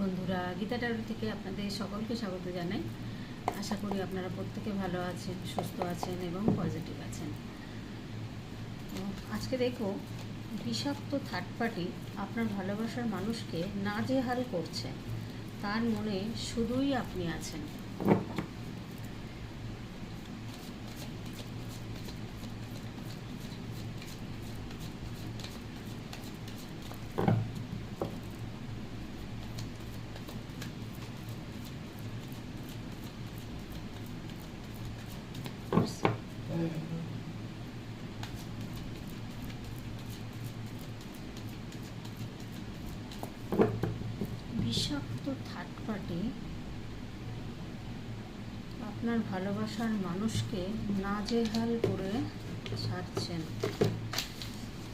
বন্ধুরা, গীতা টারো থেকে আপনাদের সকলকে স্বাগত জানাই। আশা করি আপনারা প্রত্যেকে ভালো আছেন, সুস্থ আছেন এবং পজিটিভ আছেন। আজকে দেখো, বিষাক্ত থার্ড পার্টি আপনার ভালোবাসার মানুষকে না যে নাজেহাল করছে। তার মনে শুধুই আপনি আছেন বিষাক্ত থার্ড পার্টি আপনার ভালোবাসার মানুষকে নাজেহাল করে ছাড়ছেন।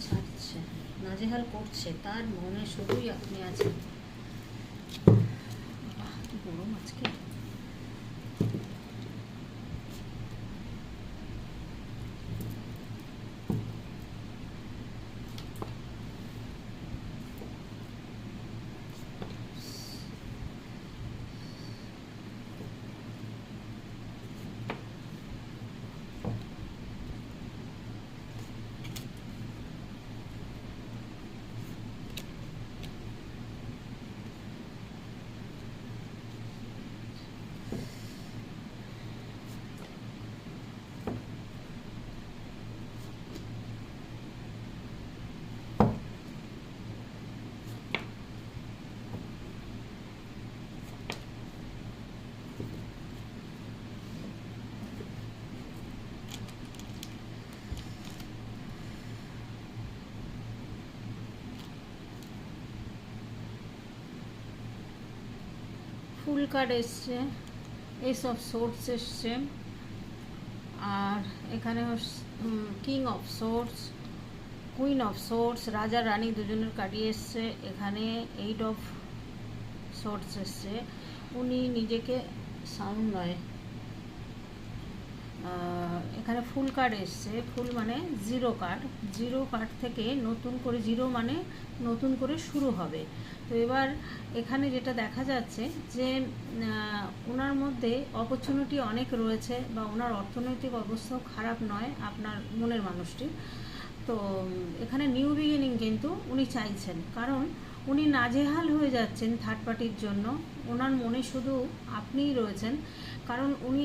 ছাড়ছে, নাজেহাল করছে, তার মনে শুধুই আপনি আছেন। গরম আজকে। ফুল কার্ড এসছে এইসব সোর্স এসছে, আর এখানে king of swords queen of swords রাজা রানী দুজনের কার্ডই এসছে, এখানে এইট অফ সোর্স এসছে। উনি নিজেকে সাউন্ড নয়। এখানে ফুল কার্ড এসছে। ফুল মানে জিরো কার্ড জিরো কার্ড থেকে নতুন করে জিরো মানে নতুন করে শুরু হবে। তো এবার এখানে যেটা দেখা যাচ্ছে যে ওনার মধ্যে অপরচুনিটি অনেক রয়েছে বা ওনার অর্থনৈতিক অবস্থাও খারাপ নয় আপনার মনের মানুষটির। তো এখানে নিউ বিগিনিং কিন্তু উনি চাইছেন। কারণ উনি নাজেহাল হয়ে যাচ্ছেন থার্ড পার্টির জন্য। ওনার মনে শুধু আপনিই রয়েছেন। কারণ উনি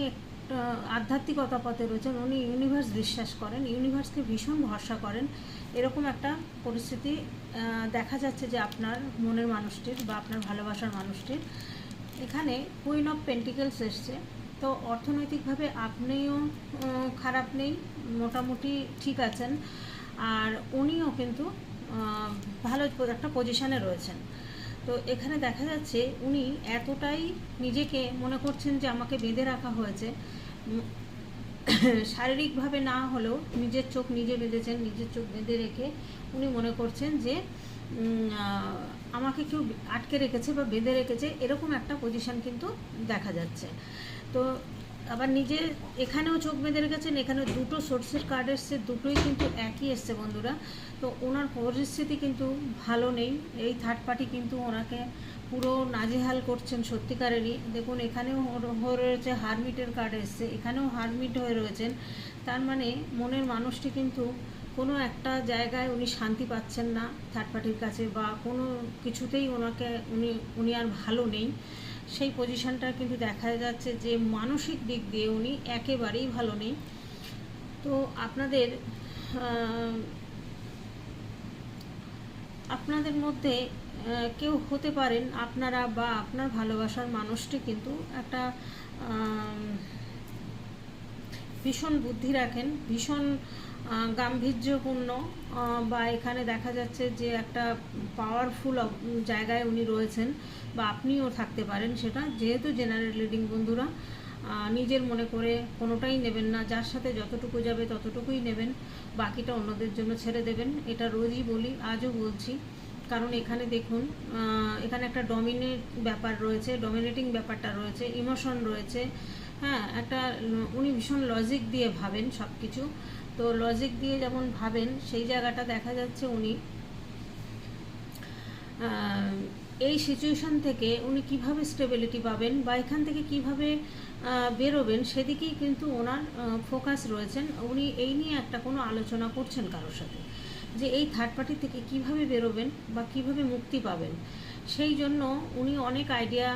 আধ্যাত্মিকতা পথে রয়েছেন। উনি ইউনিভার্স বিশ্বাস করেন ইউনিভার্সকে ভীষণ ভরসা করেন। এরকম একটা পরিস্থিতি দেখা যাচ্ছে যে আপনার মনের মানুষটির বা আপনার ভালোবাসার মানুষটির। এখানে কুইন অফ পেন্টিকেলস এসছে। তো অর্থনৈতিকভাবে আপনিও খারাপ নেই, মোটামুটি ঠিক আছেন। আর উনিও কিন্তু ভালো একটা পজিশানে রয়েছেন। তো এখানে দেখা যাচ্ছে উনি এতটাই নিজেকে মনে করছেন যে আমাকে বেঁধে রাখা হয়েছে। শারীরিকভাবে না হলেও নিজের চোখ নিজে বেঁধেছেন, নিজের চোখ বেঁধে রেখে উনি মনে করছেন যে আমাকে কেউ আটকে রেখেছে বা বেঁধে রেখেছে, এরকম একটা পজিশন কিন্তু দেখা যাচ্ছে। তো আবার নিজে এখানেও চোখ বেঁধে রেখেছেন এখানে দুটো সোর্সের কার্ড এসছে, দুটোই কিন্তু একই এসছে বন্ধুরা। তো ওনার পরিস্থিতি কিন্তু ভালো নেই, এই থার্ড পার্টি কিন্তু ওনাকে পুরো নাজেহাল করছেন সত্যিকারেরই। দেখুন, এখানেও হয়ে রয়েছে হারমিটের কার্ড এসছে, এখানেও হারমিট হয়ে রয়েছেন। তার মানে মনের মানুষটি কিন্তু কোনো একটা জায়গায় উনি শান্তি পাচ্ছেন না থার্ড পার্টির কাছে বা কোনো কিছুতেই ওনাকে, উনি উনি আর ভালো নেই। সেই পজিশনটা কিন্তু দেখা যাচ্ছে যে মানসিক দিক দিয়ে উনি একেবারেই ভালো নেই। তো আপনাদের আপনাদের মধ্যে কেউ হতে পারেন আপনারা বা আপনার ভালোবাসার মানুষটি কিন্তু একটা ভীষণ বুদ্ধি রাখেন, ভীষণ গাম্ভীর্যপূর্ণ বা এখানে দেখা যাচ্ছে যে একটা পাওয়ারফুল জায়গায় উনি রয়েছেন, বা আপনিও থাকতে পারেন সেটা। যেহেতু জেনারেল রিডিং বন্ধুরা নিজের মনে করে কোনোটাই নেবেন না, যার সাথে যতটুকু যাবে ততটুকুই নেবেন, বাকিটা অন্যদের জন্য ছেড়ে দেবেন। এটা রোজই বলি, আজও বলছি। কারণ এখানে দেখুন এখানে একটা ডমিনেট ব্যাপার রয়েছে ডমিনেটিং ব্যাপারটা রয়েছে ইমোশন রয়েছে হ্যাঁ একটা, উনি ভীষণ লজিক দিয়ে ভাবেন সব কিছু তো লজিক দিয়ে যেমন ভাবেন, সেই জায়গাটা দেখা যাচ্ছে উনি। এই সিচুয়েশন থেকে উনি কীভাবে স্টেবিলিটি পাবেন বা এখান থেকে কীভাবে বেরোবেন, সেদিকেই কিন্তু ওনার ফোকাস রয়েছেন। উনি এই নিয়ে একটা কোনো আলোচনা করছেন কারোর সাথে, যে এই থার্ড পার্টি থেকে কীভাবে বেরোবেন বা কীভাবে মুক্তি পাবেন। সেই জন্য উনি অনেক আইডিয়া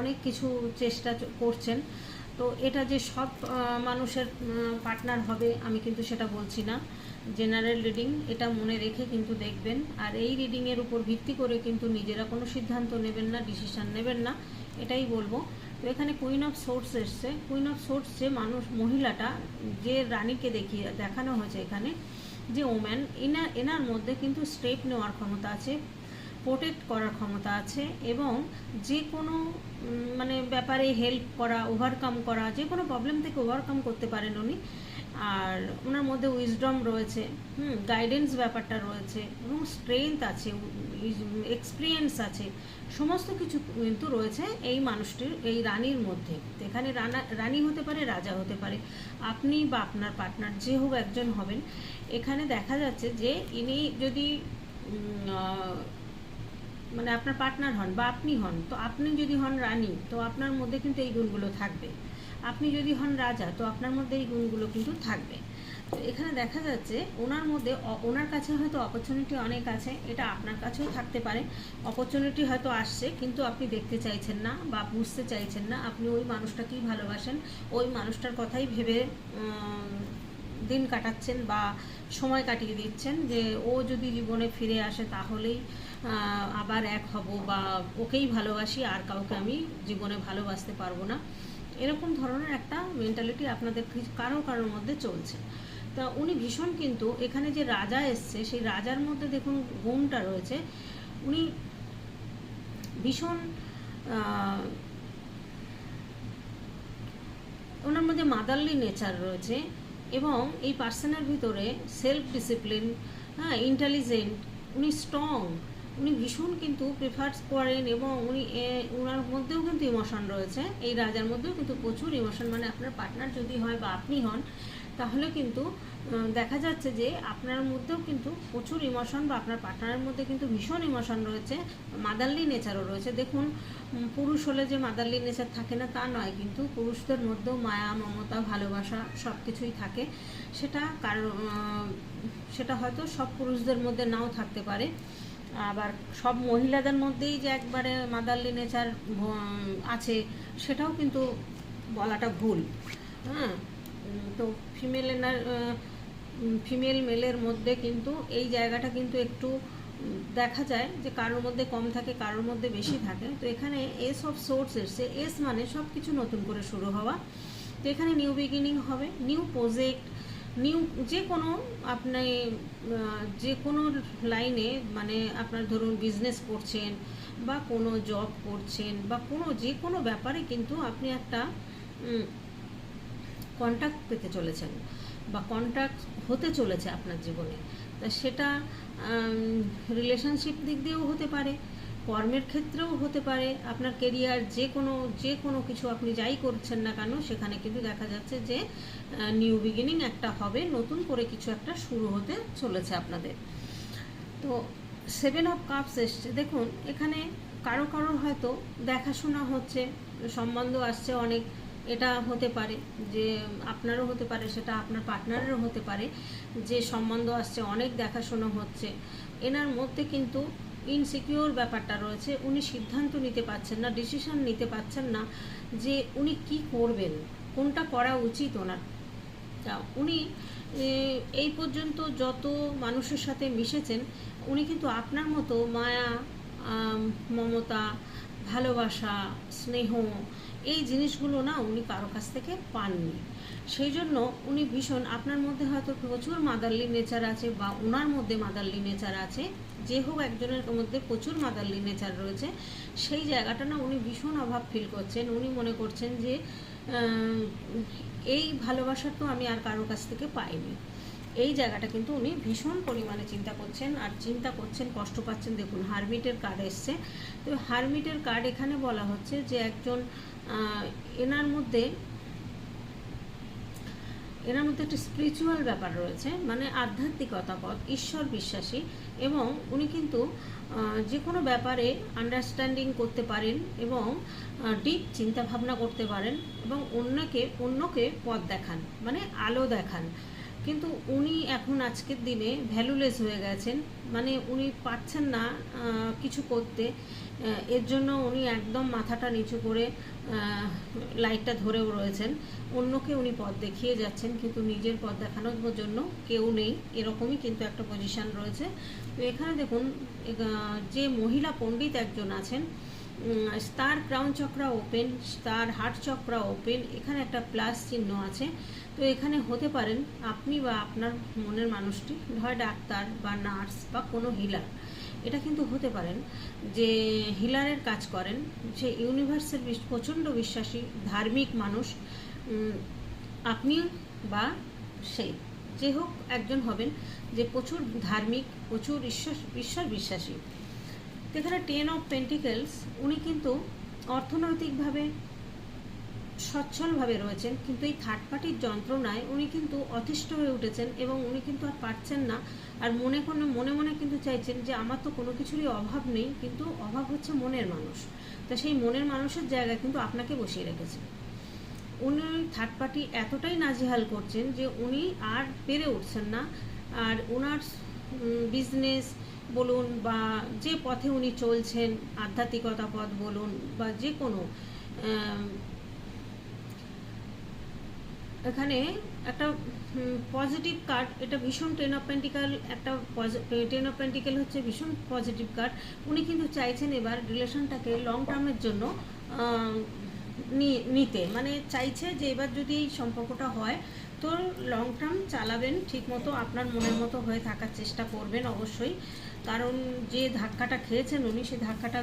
অনেক কিছু চেষ্টা করছেন। তো এটা যে সব মানুষের পার্টনার হবে, আমি কিন্তু সেটা বলছি না। জেনারেল রিডিং এটা মনে রেখে কিন্তু দেখবেন। আর এই রিডিংয়ের উপর ভিত্তি করে কিন্তু নিজেরা কোনো সিদ্ধান্ত নেবেন না ডিসিশন নেবেন না, এটাই বলব। তো এখানে কুইন অফ সোর্স এসছে। কুইন অফ সোর্স যে মানুষ, মহিলাটা, যে রানীকে দেখিয়ে, দেখানো হয়েছে এখানে, যে ওম্যান এনার এনার মধ্যে কিন্তু স্টেপ নেওয়ার ক্ষমতা আছে। প্রোটেক্ট করার ক্ষমতা আছে এবং যে কোনো মানে ব্যাপারে হেল্প করা ওভারকাম করা, যে কোনো প্রবলেম থেকে ওভারকাম করতে পারেন উনি। আর ওনার মধ্যে উইজডম রয়েছে, হুম গাইডেন্স ব্যাপারটা রয়েছে এবং স্ট্রেংথ আছে এক্সপিরিয়েন্স আছে, সমস্ত কিছু কিন্তু রয়েছে এই মানুষটির, এই রানীর মধ্যে। এখানে রানা, রানী হতে পারে, রাজা হতে পারে, আপনি বা আপনার পার্টনার যে হোক একজন হবেন। এখানে দেখা যাচ্ছে যে ইনি যদি মানে আপনার পার্টনার হন বা আপনি হন, তো আপনি যদি হন রানী, তো আপনার মধ্যে কিন্তু এই গুণগুলো থাকবে। আপনি যদি হন রাজা, তো আপনার মধ্যে এই গুণগুলো কিন্তু থাকবে। তো এখানে দেখা যাচ্ছে ওনার মধ্যে ওনার কাছে হয়তো অপরচুনিটি অনেক আছে, এটা আপনার কাছেও থাকতে পারে। অপরচুনিটি হয়তো আসছে, কিন্তু আপনি দেখতে চাইছেন না বা বুঝতে চাইছেন না, আপনি ওই মানুষটাকেই ভালোবাসেন। ওই মানুষটার কথাই ভেবে দিন কাটাচ্ছেন বা সময় কাটিয়ে দিচ্ছেন যে ও যদি জীবনে ফিরে আসে তাহলেই আবার এক হব বা ওকেই ভালোবাসি, আর কাউকে আমি জীবনে ভালোবাসতে পারব না। এরকম ধরনের একটা মেন্টালিটি আপনাদের কারও কারোর মধ্যে চলছে। তা উনি ভীষণ কিন্তু এখানে যে রাজা এসছে, সেই রাজার মধ্যে দেখুন গুণটা রয়েছে। উনি ভীষণ ওনার মধ্যে মাদারলি নেচার রয়েছে। এবং এই পার্সনের ভিতরে সেলফ ডিসিপ্লিন হ্যাঁ ইন্টেলিজেন্ট উনি স্ট্রং উনি ভীষণ কিন্তু প্রেফার করেন এবং উনি ওনার মধ্যেও কিন্তু ইমোশন রয়েছে। এই রাজার মধ্যেও কিন্তু প্রচুর ইমোশন মানে আপনার পার্টনার যদি হয় বা আপনি হন তাহলে কিন্তু দেখা যাচ্ছে যে আপনার মধ্যেও কিন্তু প্রচুর ইমোশন বা আপনার পার্টনারের মধ্যে কিন্তু ভীষণ ইমোশন রয়েছে মাদারলি নেচারও রয়েছে। দেখুন পুরুষ হলে যে মাদারলি নেচার থাকে না তা নয় কিন্তু পুরুষদের মধ্যেও মায়া মমতা ভালোবাসা সব কিছুই থাকে। সেটা আহ, সেটা হয়তো সব পুরুষদের মধ্যে নাও থাকতে পারে। আবার সব মহিলাদের মধ্যেই যে একবারে মাদারলি নেচার আছে সেটাও কিন্তু বলাটা ভুল। হ্যাঁ? তো ফিমেল এনার ফিমেল মেলের মধ্যে কিন্তু এই জায়গাটা কিন্তু একটু দেখা যায় যে কারোর মধ্যে কম থাকে, কারোর মধ্যে বেশি থাকে। তো এখানে এস অফ সোর্স এসছে। এস মানে সব কিছু নতুন করে শুরু হওয়া। তো এখানে নিউ বিগিনিং হবে নিউ প্রজেক্ট নিউ যে কোনো আপনি যে কোনো লাইনে মানে আপনার ধরুন বিজনেস করছেন বা কোনো জব করছেন বা কোনো যে কোনো ব্যাপারে কিন্তু আপনি একটা কন্ট্যাক্ট পেতে চলেছেন বা কন্ট্যাক্ট হতে চলেছে আপনার জীবনে, তা সেটা রিলেশনশিপ দিক দিয়েও হতে পারে, কর্মের ক্ষেত্রেও হতে পারে, আপনার কেরিয়ার যে কোনো যে কোনো কিছু আপনি যাই করছেন না কেন, সেখানে কিন্তু দেখা যাচ্ছে যে নিউ বিগিনিং একটা হবে, নতুন করে কিছু একটা শুরু হতে চলেছে আপনাদের। তো সেভেন অফ কাপস এসছে। দেখুন, এখানে কারও কারোর হয়তো দেখাশোনা হচ্ছে, সম্বন্ধ আসছে অনেক এটা হতে পারে, যে আপনারও হতে পারে, সেটা আপনার পার্টনারেরও হতে পারে, যে সম্বন্ধ আসছে, অনেক দেখাশোনা হচ্ছে। এনার মধ্যে কিন্তু ইনসিকিউর ব্যাপারটা রয়েছে, উনি সিদ্ধান্ত নিতে পারছেন না ডিসিশন নিতে পারছেন না, যে উনি কি করবেন, কোনটা করা উচিত ওনার। তা উনি এই পর্যন্ত যত মানুষের সাথে মিশেছেন, উনি কিন্তু আপনার মতো মায়া মমতা, ভালোবাসা, স্নেহ এই জিনিসগুলো না উনি কারও কাছ থেকে পাননি। সেই জন্য উনি ভীষণ আপনার মধ্যে হয়তো প্রচুর মাদারলি নেচার আছে বা ওনার মধ্যে মাদারলি নেচার আছে, যে হোক একজনের মধ্যে প্রচুর মাদারলি নেচার রয়েছে, সেই জায়গাটা না উনি ভীষণ অভাব ফিল করছেন। উনি মনে করছেন যে এই ভালোবাসা তো আমি আর কারোর কাছ থেকে পাইনি। এই জায়গাটা কিন্তু উনি ভীষণ পরিমাণে চিন্তা করছেন আর চিন্তা করছেন, কষ্ট পাচ্ছেন। দেখুন, হারমিটের কার্ড এসছে। তো হারমিটের কার্ড এখানে বলা হচ্ছে যে একজন এনার মধ্যে এনার মধ্যে একটা স্পিরিচুয়াল ব্যাপার রয়েছে মানে আধ্যাত্মিকতা পথ ঈশ্বর বিশ্বাসী এবং উনি কিন্তু যে কোনো ব্যাপারে আন্ডারস্ট্যান্ডিং করতে পারেন এবং ডিপ চিন্তা ভাবনা করতে পারেন এবং অন্যকে অন্যকে পথ দেখান মানে আলো দেখান। কিন্তু উনি এখন আজকের দিনে ভ্যালুলেস হয়ে গেছেন। মানে উনি পারছেন না কিছু করতে। এর জন্য উনি একদম মাথাটা নিচু করে লাইটটা ধরেও রয়েছেন। অন্যকে উনি পথ দেখিয়ে যাচ্ছেন, কিন্তু নিজের পথ দেখানোর জন্য কেউ নেই। এরকমই কিন্তু একটা পজিশন রয়েছে। তো এখানে দেখুন যে মহিলা পণ্ডিত একজন আছেন star crown chakra open star heart chakra open এখানে একটা প্লাস চিহ্ন আছে। তো এখানে হতে পারেন আপনি বা আপনার মনের মানুষটি হয় ডাক্তার বা নার্স বা কোনো হিলার এটা কিন্তু হতে পারেন যে হিলারের কাজ করেন যে ইউনিভার্সের প্রচণ্ড বিশ্বাসী, ধার্মিক মানুষ আপনি বা সেই যে হোক একজন হবেন যে প্রচুর ধার্মিক, প্রচুর ঈশ্বর ঈশ্বর বিশ্বাসী। এখানে টেন অফ পেন্টিকেলস উনি কিন্তু অর্থনৈতিকভাবে সচ্ছলভাবে রয়েছেন, কিন্তু এই থার্ড পার্টির যন্ত্রণায় উনি কিন্তু অতিষ্ঠ হয়ে উঠেছেন এবং উনি কিন্তু আর পারছেন না। আর মনে কোনো মনে মনে কিন্তু চাইছেন যে আমার তো কোনো কিছুরই অভাব নেই, কিন্তু অভাব হচ্ছে মনের মানুষ। তো সেই মনের মানুষের জায়গায় কিন্তু আপনাকে বসিয়ে রেখেছে উনি থার্ড পার্টি এতটাই নাজেহাল করছেন যে উনি আর পেরে উঠছেন না। আর ওনার বিজনেস বলুন বা যে পথে উনি চলছেন, আধ্যাত্মিকতা পথ বলুন বা যে কোনো এখানে একটা পজিটিভ কার্ড এটা ভীষণ টেন অফ পেন্টিক্যাল একটা টেন অফ পেন্টিক্যাল হচ্ছে ভীষণ পজিটিভ কার্ড উনি কিন্তু চাইছেন এবার রিলেশনটাকে লং টার্মের জন্য নিতে। মানে চাইছে যে এবার যদি এই সম্পর্কটা হয়, তো লং টার্ম চালাবেন, ঠিকমতো আপনার মনের মতো হয়ে থাকার চেষ্টা করবেন অবশ্যই। কারণ যে ধাক্কাটা খেয়েছেন উনি, সেই ধাক্কাটা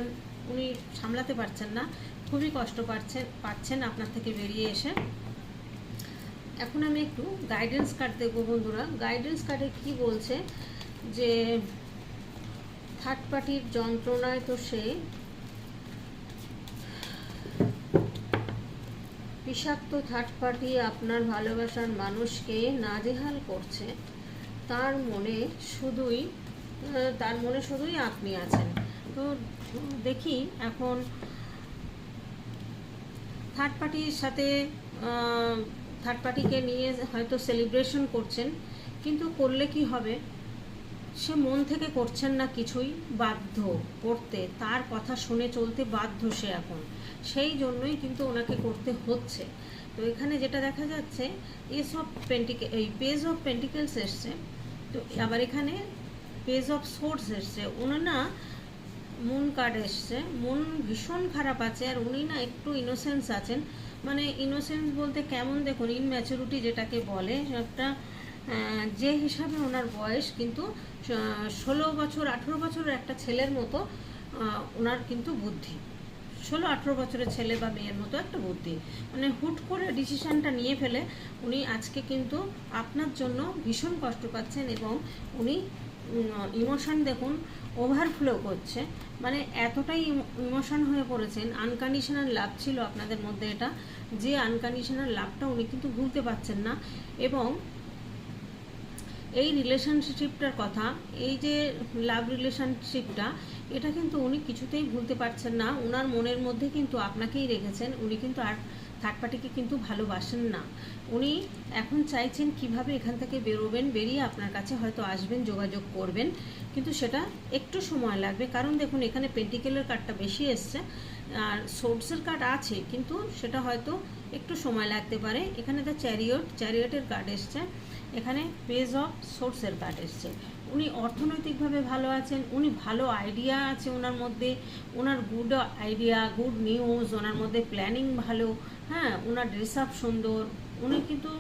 উনি সামলাতে পারছেন না। খুবই কষ্ট পাচ্ছেন পাচ্ছেন আপনার থেকে বেরিয়ে এসে। এখন আমি একটু গাইডেন্স কার্ড দেখব বন্ধুরা। গাইডেন্স কার্ডে কি বলছে? যে থার্ড পার্টির যন্ত্রণায় তো সে বিষাক্ত থার্ড পার্টি আপনার ভালোবাসার মানুষকে নাজেহাল করছে। তার মনে শুধুই তার মনে শুধুই আপনি আছেন। তো দেখি এখন থার্ড পার্টির সাথে থার্ড পার্টিকে নিয়ে হয়তো সেলিব্রেশন করছেন, কিন্তু করলে কি হবে? সে মন থেকে করছেন না কিছুই, বাধ্য করতে, তার কথা শুনে চলতে বাধ্য সে এখন। সেই জন্যই কিন্তু ওনাকে করতে হচ্ছে। তো এখানে যেটা দেখা যাচ্ছে এস অফ পেন্টিকে এই পেজ অফ পেন্টিকেলস এসছে, তো আবার এখানে পেজ অফ সোর্স এসছে। উনি না মন কার্ড এসছে মন ভীষণ খারাপ আছে, আর উনি না একটু ইনোসেন্স আছেন। মানে ইনোসেন্স বলতে কেমন দেখুন ইনম্যাচুরিটি যেটাকে বলে, একটা যে হিসাবে ওনার বয়স কিন্তু ষোলো বছর, আঠেরো বছরের একটা ছেলের মতো ওনার কিন্তু বুদ্ধি। ষোলো, আঠেরো বছরের ছেলে বা মেয়ের মতো একটা বুদ্ধি। মানে হুট করে ডিসিশনটা নিয়ে ফেলে, উনি আজকে কিন্তু আপনার জন্য ভীষণ কষ্ট পাচ্ছেন এবং উনি ইমোশন দেখুন ওভারফ্লো করছে মানে এতটাই ইমোশন হয়ে পড়েছেন আনকন্ডিশনাল লাভ ছিল আপনাদের মধ্যে এটা, যে আনকন্ডিশনাল লাভটা উনি কিন্তু ভুলতে পারছেন না। এবং এই রিলেশনশিপটার কথা, এই যে লাভ রিলেশনশিপটা এটা কিন্তু উনি কিছুতেই ভুলতে পারছেন না। ওনার মনের মধ্যে কিন্তু আপনাকেই রেখেছেন, উনি কিন্তু আর থার্ড পার্টিকে কিন্তু ভালোবাসেন না। উনি এখন চাইছেন কীভাবে এখান থেকে বেরোবেন, বেরিয়ে আপনার কাছে হয়তো আসবেন, যোগাযোগ করবেন। কিন্তু সেটা একটু সময় লাগবে। কারণ দেখুন, এখানে পেন্টিকেলের কার্ডটা বেশি এসছে, আর সোর্সের কার্ড আছে, কিন্তু সেটা হয়তো একটু সময় লাগতে পারে। এখানে দ্য চ্যারিয়ট চ্যারিয়টের কার্ড এসছে। এখানে পেজ অফ সোর্সের কার্ড এসছে। উনি অর্থনৈতিকভাবে ভালো আছেন, উনি ভালো আইডিয়া আছে ওনার মধ্যে। ওনার গুড আইডিয়া গুড নিউজ ওনার মধ্যে প্ল্যানিং ভালো। হ্যাঁ ওনার ড্রেস আপ সুন্দর, উনি কিন্তু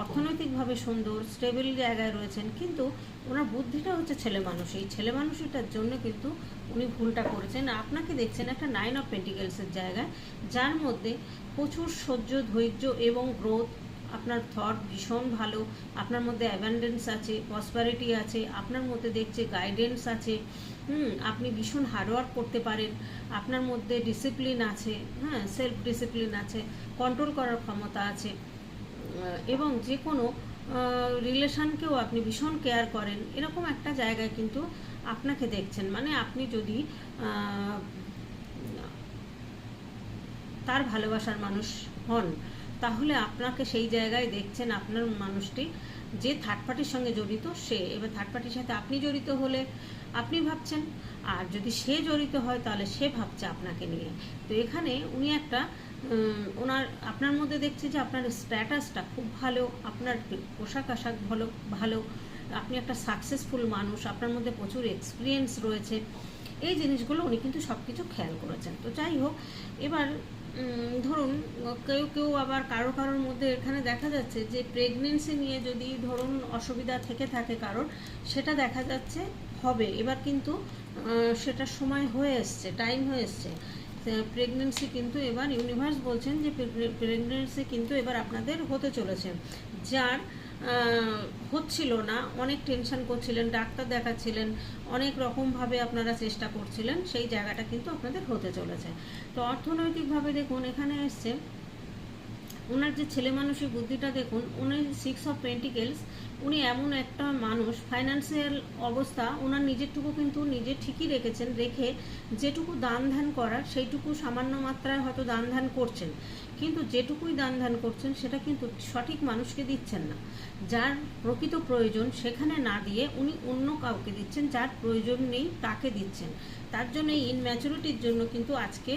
অর্থনৈতিকভাবে সুন্দর স্টেবল জায়গায় রয়েছেন, কিন্তু ওনার বুদ্ধিটা হচ্ছে ছেলে মানুষ। এই ছেলে মানুষটার জন্য কিন্তু উনি ভুলটা করেছেন। আপনাকে দেখছেন একটা নাইন অফ পেন্টিকেলসের জায়গায়, যার মধ্যে প্রচুর সহ্য, ধৈর্য এবং গ্রোথ আপনার থট ভীষণ ভালো, আপনার মধ্যে অ্যাবান্ডেন্স আছে প্রসপারিটি আছে, আপনার মধ্যে দেখছে গাইডেন্স আছে, হুম, আপনি ভীষণ হার্ডওয়ার্ক করতে পারেন, আপনার মধ্যে ডিসিপ্লিন আছে হ্যাঁ সেলফ ডিসিপ্লিন আছে কন্ট্রোল করার ক্ষমতা আছে এবং যে কোনো রিলেশনকেও আপনি ভীষণ কেয়ার করেন, এরকম একটা জায়গায় কিন্তু আপনাকে দেখছেন মানে আপনি যদি তার ভালোবাসার মানুষ হন তাহলে আপনাকে সেই জায়গায় দেখছেন আপনার মানুষটি যে থার্ড পার্টির সঙ্গে জড়িত সে। এবার থার্ড পার্টির সাথে আপনি জড়িত হলে আপনি ভাবছেন, আর যদি সে জড়িত হয় তাহলে সে ভাবছে আপনাকে নিয়ে। তো এখানে উনি একটা ওনার, আপনার মধ্যে দেখছে যে আপনার স্ট্যাটাসটা খুব ভালো, আপনার পোশাক আশাক ভালো ভালো, আপনি একটা সাকসেসফুল মানুষ, আপনার মধ্যে প্রচুর এক্সপিরিয়েন্স রয়েছে। এই জিনিসগুলো উনি কিন্তু সব কিছু খেয়াল করেছেন। তো যাই হোক, এবার ধরুন, কেউ কেউ আবার কারও কারোর মধ্যে এখানে দেখা যাচ্ছে যে প্রেগনেন্সি নিয়ে যদি ধরুন অসুবিধা থেকে থাকে কারোর, সেটা দেখা যাচ্ছে হবে। এবার কিন্তু সেটা সময় হয়ে এসছে টাইম হয়ে এসছে। প্রেগনেন্সি কিন্তু এবার ইউনিভার্স বলছেন যে প্রেগনেন্সি কিন্তু এবার আপনাদের হতে চলেছে। যার হচ্ছিল না, অনেক টেনশন করছিলেন, ডাক্তার দেখাচ্ছিলেন, অনেক রকমভাবে আপনারা চেষ্টা করছিলেন, সেই জায়গাটা কিন্তু আপনাদের হতে চলেছে। তো অর্থনৈতিকভাবে দেখুন, এখানে এসছে ওনার যে ছেলে মানুষের বুদ্ধিটা দেখুন, উনি সিক্স অফ পেন্টিকেলস উনি এমন একটা মানুষ ফাইন্যান্সিয়াল অবস্থা ওনার নিজেরটুকু কিন্তু নিজে ঠিকই রেখেছেন, রেখে যেটুকু দান ধ্যান করার সেইটুকু সামান্য মাত্রায় হয়তো দান ধ্যান করছেন। কিন্তু যেটুকুই দান ধ্যান করছেন, সেটা কিন্তু সঠিক মানুষকে দিচ্ছেন না। যার প্রকৃত প্রয়োজন সেখানে না দিয়ে উনি অন্য কাউকে দিচ্ছেন, যার প্রয়োজন নেই তাকে দিচ্ছেন। তার জন্য এই ইনম্যাচুরিটির জন্য কিন্তু আজকে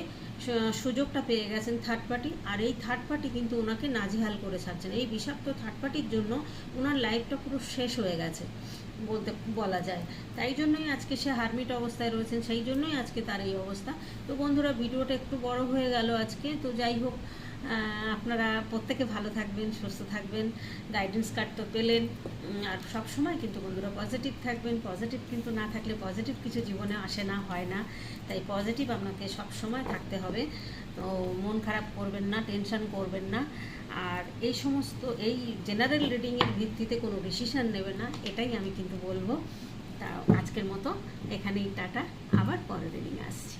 সুযোগটা পেয়ে গেছেন থার্ড পার্টি আর এই থার্ড পার্টি কিন্তু ওনাকে নাজিহাল করে ছাড়ছেন। এই বিষাক্ত থার্ড পার্টির জন্য ওনার লাইফটা পুরো শেষ হয়ে গেছে। বলতে, বলা যায়। তাই জন্যই আজকে সে হারমিট অবস্থায় রয়েছেন, সেই জন্যই আজকে তার এই অবস্থা। তো বন্ধুরা, ভিডিওটা একটু বড় হয়ে গেল আজকে। তো যাই হোক আপনারা প্রত্যেকে ভালো থাকবেন, সুস্থ থাকবেন গাইডেন্স কার্ড তো পেলেন। আর সব সময় কিন্তু বন্ধুরা পজিটিভ থাকবেন। পজিটিভ কিন্তু না থাকলে পজিটিভ কিছু জীবনে আসে না, হয় না। তাই পজিটিভ আপনাকে সব সময় থাকতে হবে। তো মন খারাপ করবেন না টেনশন করবেন না। আর এই সমস্ত, এই জেনারেল রিডিংয়ের ভিত্তিতে কোনো ডিসিশান নেবে না, এটাই আমি কিন্তু বলব। তা আজকের মতো এখানেই টাটা, আবার পরের রিডিংয়ে আসছি।